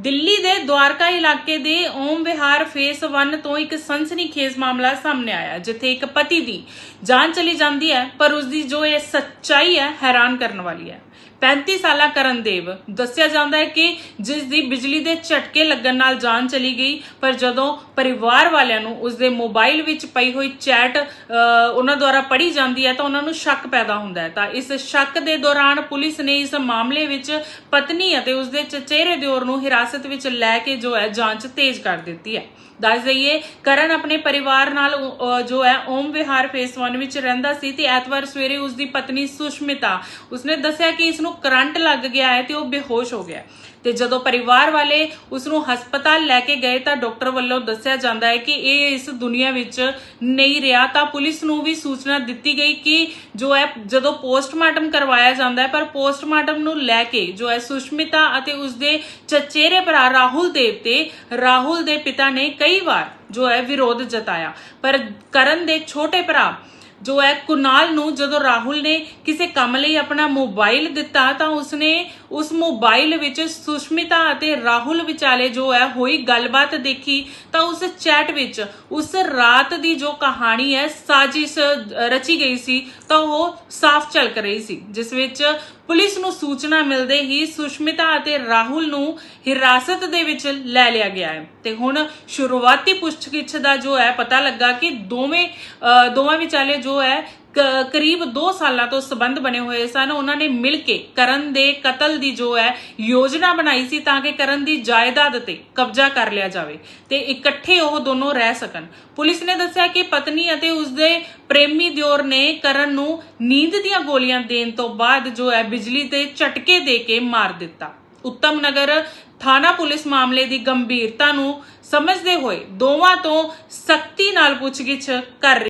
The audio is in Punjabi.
ਦਿੱਲੀ ਦੇ ਦਵਾਰਕਾ ਇਲਾਕੇ ਦੇ ਓਮ ਵਿਹਾਰ ਫੇਸ 1 ਤੋਂ ਇੱਕ ਸਨਸਨੀਖੇਜ਼ ਮਾਮਲਾ ਸਾਹਮਣੇ ਆਇਆ, ਜਿੱਥੇ ਇੱਕ ਪਤੀ ਦੀ ਜਾਨ ਚਲੀ ਜਾਂਦੀ ਹੈ, ਪਰ ਉਸ ਦੀ ਜੋ ਇਹ ਸੱਚਾਈ ਹੈ, ਹੈਰਾਨ ਕਰਨ ਵਾਲੀ ਹੈ। 35 ਸਾਲਾ ਕਰਨਦੇਵ ਦੱਸਿਆ ਜਾਂਦਾ ਹੈ ਕਿ ਜਿਸ ਦੀ ਬਿਜਲੀ ਦੇ ਝਟਕੇ ਲੱਗਣ ਨਾਲ ਜਾਨ ਚਲੀ ਗਈ, ਪਰ ਜਦੋਂ ਪਰਿਵਾਰ ਵਾਲਿਆਂ ਨੂੰ ਉਸ ਦੇ ਮੋਬਾਈਲ ਵਿੱਚ ਪਈ ਹੋਈ ਚੈਟ ਉਹਨਾਂ ਦੁਆਰਾ ਪੜ੍ਹੀ ਜਾਂਦੀ ਹੈ ਤਾਂ ਉਹਨਾਂ ਨੂੰ ਸ਼ੱਕ ਪੈਦਾ ਹੁੰਦਾ ਹੈ। ਤਾਂ ਇਸ ਸ਼ੱਕ ਦੇ ਦੌਰਾਨ ਪੁਲਿਸ ਨੇ ਇਸ ਮਾਮਲੇ ਵਿੱਚ ਪਤਨੀ ਅਤੇ ਉਸ ਦੇ ਚਚੇਰੇ ਦਿਓਰ ਨੂੰ ਹਿਰਾਸਤ ਵਿੱਚ ਲੈ ਕੇ ਜੋ ਹੈ, ਜਾਂਚ ਤੇਜ਼ ਕਰ ਦਿੱਤੀ ਹੈ। ਦੱਸ ਦਈਏ, ਕਰਨ ਆਪਣੇ ਪਰਿਵਾਰ ਨਾਲ ਜੋ ਹੈ, ਓਮ ਵਿਹਾਰ ਫੇਸ 1 ਵਿੱਚ ਰਹਿੰਦਾ ਸੀ ਤੇ ਐਤਵਾਰ ਸਵੇਰੇ ਉਸ ਦੀ ਪਤਨੀ ਸੁਸ਼ਮਿਤਾ, ਉਸਨੇ ਦੱਸਿਆ ਕਿ ਇਸ ਨੂੰ ਕਰੰਟ ਲੱਗ ਗਿਆ ਹੈ ਤੇ ਉਹ ਬੇਹੋਸ਼ ਹੋ ਗਿਆ ਤੇ ਜਦੋਂ ਪਰਿਵਾਰ ਵਾਲੇ ਉਸ ਨੂੰ ਹਸਪਤਾਲ ਲੈ ਕੇ ਗਏ ਤਾਂ ਡਾਕਟਰ ਵੱਲੋਂ ਦੱਸਿਆ ਜਾਂਦਾ ਹੈ ਕਿ ਇਹ ਇਸ ਦੁਨੀਆ ਵਿੱਚ ਨਹੀਂ ਰਿਹਾ। ਤਾਂ ਪੁਲਿਸ ਨੂੰ ਵੀ ਸੂਚਨਾ ਦਿੱਤੀ ਗਈ ਕਿ ਜੋ ਹੈ, ਜਦੋਂ ਪੋਸਟਮਾਰਟਮ ਕਰਵਾਇਆ ਜਾਂਦਾ ਹੈ, ਪਰ ਪੋਸਟਮਾਰਟਮ ਨੂੰ ਲੈ ਕੇ ਜੋ ਹੈ ਸੁਸ਼ਮਿਤਾ ਅਤੇ ਉਸਦੇ ਚਚੇਰੇ ਭਰਾ ਰਾਹੁਲ ਦੇਵ ਤੇ ਰਾਹੁਲ ਦੇ ਪਿਤਾ ਨੇ ਕਈ ਵਾਰ ਜੋ ਹੈ ਵਿਰੋਧ ਜਤਾਇਆ। ਪਰ ਕਰਨ ਦੇ ਛੋਟੇ ਭਰਾ ਜੋ ਹੈ ਕੁਨਾਲ ਨੂੰ ਜਦੋਂ ਰਾਹੁਲ ਨੇ ਕਿਸੇ ਕੰਮ ਲਈ ਆਪਣਾ ਮੋਬਾਈਲ ਦਿੱਤਾ ਤਾਂ ਉਸਨੇ ਉਸ ਮੋਬਾਈਲ ਵਿੱਚ ਸੁਸ਼ਮਿਤਾ ਅਤੇ ਰਾਹੁਲ ਵਿਚਾਲੇ ਜੋ ਹੈ ਹੋਈ ਗੱਲਬਾਤ ਦੇਖੀ ਤਾਂ ਉਸ ਚੈਟ ਵਿੱਚ ਉਸ ਰਾਤ ਦੀ ਜੋ ਕਹਾਣੀ ਹੈ ਸਾਜ਼ਿਸ਼ ਰਚੀ ਗਈ ਸੀ ਤਾਂ ਉਹ ਸਾਫ਼ ਝਲਕ ਰਹੀ ਸੀ ਜਿਸ ਵਿੱਚ ਪੁਲਿਸ ਨੂੰ ਸੂਚਨਾ ਮਿਲਦੇ ਹੀ ਸੁਸ਼ਮਿਤਾ ਅਤੇ ਰਾਹੁਲ ਨੂੰ ਹਿਰਾਸਤ ਦੇ ਵਿੱਚ ਲੈ ਲਿਆ ਗਿਆ ਹੈ। ਤੇ ਹੁਣ ਸ਼ੁਰੂਆਤੀ ਪੁੱਛਗਿੱਛ ਦਾ ਜੋ ਹੈ ਪਤਾ ਲੱਗਾ ਕਿ ਦੋਵੇਂ ਅ, ਦੋਵਾਂ ਵਿਚਾਲੇ ਜੋ ਜੋ ਹੈ ਕਰੀਬ 2 ਸਾਲਾਂ ਤੋਂ ਸਬੰਧ ਬਣੇ ਹੋਏ ਸਨ। ਉਹਨਾਂ ਨੇ ਮਿਲ ਕੇ ਕਰਨ ਦੇ ਕਤਲ ਦੀ ਜੋ ਹੈ, ਯੋਜਨਾ ਬਣਾਈ ਸੀ ਤਾਂ ਕਿ ਕਰਨ ਦੀ ਜਾਇਦਾਦ ਤੇ ਕਬਜ਼ਾ ਕਰ ਲਿਆ ਜਾਵੇ ਤੇ ਇਕੱਠੇ ਉਹ ਦੋਨੋਂ ਰਹਿ ਸਕਣ। ਪੁਲਿਸ ਨੇ ਦੱਸਿਆ ਕਿ ਪਤਨੀ ਅਤੇ ਉਸਦੇ ਪ੍ਰੇਮੀ ਦਿਓਰ ਨੇ ਕਰਨ ਨੂੰ ਨੀਂਦ ਦੀਆਂ ਗੋਲੀਆਂ ਦੇਣ ਤੋਂ ਬਾਅਦ ਜੋ ਹੈ, ਬਿਜਲੀ ਤੇ ਝਟਕੇ ਦੇ ਕੇ ਮਾਰ ਦਿੱਤਾ। ਉੱਤਮ ਨਗਰ ਥਾਣਾ ਪੁਲਿਸ ਮਾਮਲੇ ਦੀ ਗੰਭੀਰਤਾ ਨੂੰ ਸਮਝਦੇ ਹੋਏ ਦੋਵਾਂ ਤੋਂ ਸਖਤੀ ਨਾਲ ਪੁੱਛਗਿੱਛ ਕਰ